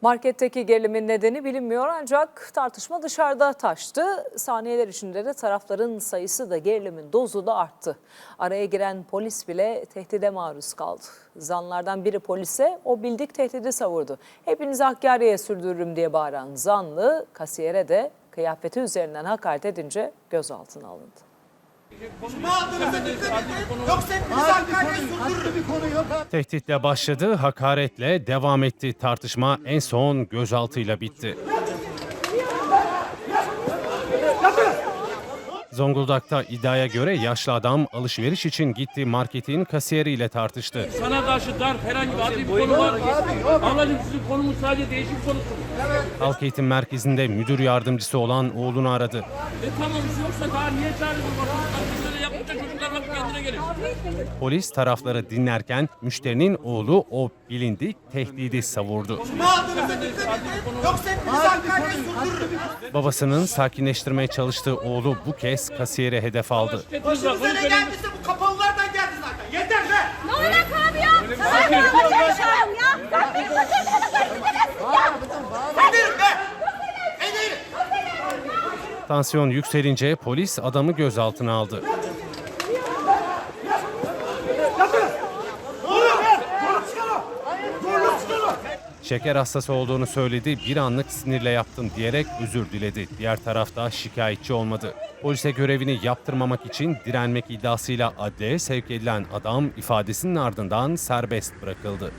Marketteki gerilimin nedeni bilinmiyor ancak tartışma dışarıda taştı. Saniyeler içinde de tarafların sayısı da gerilimin dozu da arttı. Araya giren polis bile tehdide maruz kaldı. Zanlardan biri polise o bildik tehdidi savurdu. Hepinizi Hakkari'ye sürdürürüm diye bağıran zanlı kasiyere de kıyafeti üzerinden hakaret edince gözaltına alındı. Dikkat edin. Yoksa hepinizi Hakkari'ye sürdürürüm. Tehditle başladı, hakaretle devam etti. Tartışma en son gözaltıyla bitti. Zonguldak'ta iddiaya göre yaşlı adam alışveriş için gitti marketin kasiyeriyle tartıştı. Sana karşı dar herhangi bir adli bir konu var. Ablacığım sizin konumuz sadece değişim konusu. Halk Eğitim Merkezi'nde müdür yardımcısı olan oğlunu aradı. E tamam yoksa daha niye çağırdınız? Bakın böyle yapınca çocuklar bak kendine gelir. Polis tarafları dinlerken müşterinin oğlu o bilindik tehdidi savurdu. Babasının sakinleştirmeye çalıştığı oğlu bu kez kasiyere hedef aldı. Şiddetiniz var. Başınıza Bunu ne söyleyin. geldiyse bu kapalılardan geldi zaten. Yeter be. Ne alaka abi ya? Sen ne konuşuyorsun ya? Sen benim başımda da karıştınız ya. Ederim be. Ederim. Tansiyon yükselince polis adamı gözaltına aldı. Şeker hastası olduğunu söyledi, bir anlık sinirle yaptım diyerek özür diledi. Diğer tarafta şikayetçi olmadı. Polise görevini yaptırmamak için direnmek iddiasıyla adliyeye sevk edilen adam ifadesinin ardından serbest bırakıldı.